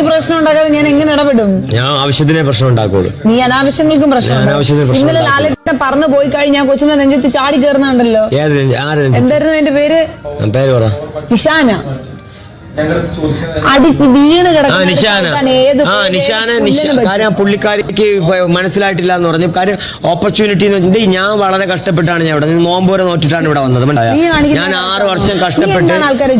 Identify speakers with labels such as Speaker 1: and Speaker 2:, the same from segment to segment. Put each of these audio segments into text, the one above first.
Speaker 1: പ്രശ്നം ഉണ്ടാക്കാതെ ഞാൻ എങ്ങനെ ഇടപെടും?
Speaker 2: ഞാൻ ആവശ്യത്തിനെ പ്രശ്നം ഉണ്ടാക്കുള്ളൂ.
Speaker 1: നീ അനാവശ്യങ്ങൾക്കും
Speaker 2: പ്രശ്നം അനാവശ്യത്തിന്
Speaker 1: പ്രശ്നം ഇന്നലെ. ലാലേട്ടൻ പറഞ്ഞു പോയി കഴിഞ്ഞാൽ കൊച്ചിനെ നെഞ്ചത്ത് ചാടി കയറുന്നുണ്ടല്ലോ
Speaker 2: ഏത് നെഞ്ച്- ആര് നെഞ്ച്?
Speaker 1: എന്തായിരുന്നു എന്റെ പേര്?
Speaker 2: പേര് പറ.
Speaker 1: ഇഷാന. വീണ് കിടക്കുന്ന?
Speaker 2: കാര്യം മനസ്സിലായിട്ടില്ല എന്ന് പറഞ്ഞു. കാര്യം ഓപ്പർച്യൂണിറ്റി എന്ന് വെച്ചിട്ടുണ്ടെങ്കിൽ ഞാൻ വളരെ കഷ്ടപ്പെട്ടാണ് ഞാൻ ഇവിടെ. നോമ്പോരെ നോറ്റിട്ടാണ് ഇവിടെ വന്നത്? ഞാൻ ആറ് വർഷം കഷ്ടപ്പെട്ട്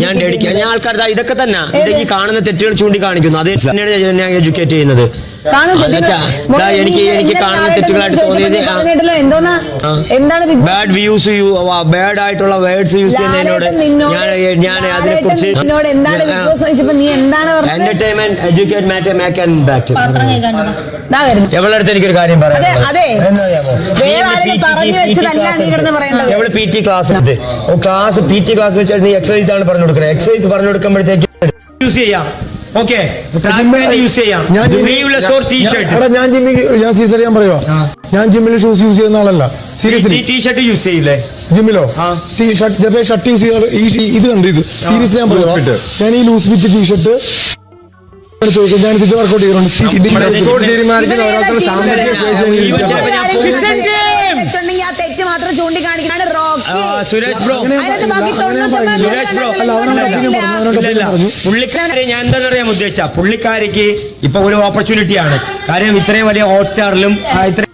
Speaker 2: ഞാൻ
Speaker 1: ഡെഡിക്കാൻ
Speaker 2: ഞാൻ ആൾക്കാർ ഇതൊക്കെ തന്നെ? ഈ കാണുന്ന തെറ്റുകൾ ചൂണ്ടിക്കാണിക്കുന്നു. അതേ തന്നെയാണ് ഞാൻ എഡ്യൂക്കേറ്റ് ചെയ്യുന്നത്. എനിക്ക് എനിക്ക് കാണുന്ന തെറ്റുകളായിട്ട് തോന്നിയത്? ബാഡ് വ്യൂസ് ബാഡ് ആയിട്ടുള്ള വേർഡ്സ് യൂസ് ചെയ്യുന്നതിനോട് ഞാൻ ഞാൻ അതിനെ കുറിച്ച്
Speaker 1: നിന്നോട് എന്താണ് ബിഗ് നീ എന്താണ് പറഞ്ഞത്?
Speaker 2: Entertainment educate matter make and back
Speaker 1: ദാ വരുന്നു.
Speaker 2: എവളുടെ അടുത്ത് എനിക്കൊരു കാര്യം പറയാം എവൾ P T class class P T class വെച്ചാൽ നീ എക്സസൈസ് ആണ് പറഞ്ഞു കൊടുക്കുന്നത് എക്സസൈസ് പറഞ്ഞു കൊടുക്കുമ്പോഴത്തേക്ക് യൂസ് ചെയ്യാം. ഓക്കെ യൂസ് ചെയ്യാം.
Speaker 3: ഞാൻ ജിമ്മിൽ ഞാൻ സീസർ ഞാൻ പറയുവാ. ഞാൻ ജിമ്മിൽ ഷൂസ് യൂസ് ചെയ്യുന്ന ആളല്ല. സീരിയസ്ലി
Speaker 2: ടീ ഷർട്ട് യൂസ് ചെയ്യില്ലേ?
Speaker 3: ജിമ്മിലോ?
Speaker 2: ആ.
Speaker 3: ടീ ഷർട്ട് ഷർട്ട് യൂസ് ചെയ്യുന്ന ഈ ഇത് കണ്ടു ഇത്? സീരിയസ്ലി ഞാൻ പറയുവാ. ഞാൻ ഈ ലൂസ് ഫിറ്റ് ടീ ഷർട്ട് ചോദിക്കും. ഞാൻ ഇത് വർക്കൗട്ട് ചെയ്യുന്നുണ്ട്
Speaker 1: റോക്കി.
Speaker 2: സുരേഷ് ബ്രോ.
Speaker 1: അതിനകത്ത് ബാക്കി തൊണ്ണൂറ്റൊമ്പത്
Speaker 2: സുരേഷ് ബ്രോ ഇല്ല. പുള്ളിക്കാരെ ഞാൻ എന്താണെന്നറിയാൻ ഉദ്ദേശിച്ച പുള്ളിക്കാരിക്ക് ഇപ്പൊ ഒരു ഓപ്പർച്യൂണിറ്റിയാണ് കാര്യം ഇത്രയും വലിയ ഹോട്ട്സ്റ്റാറിലും ഇത്രയും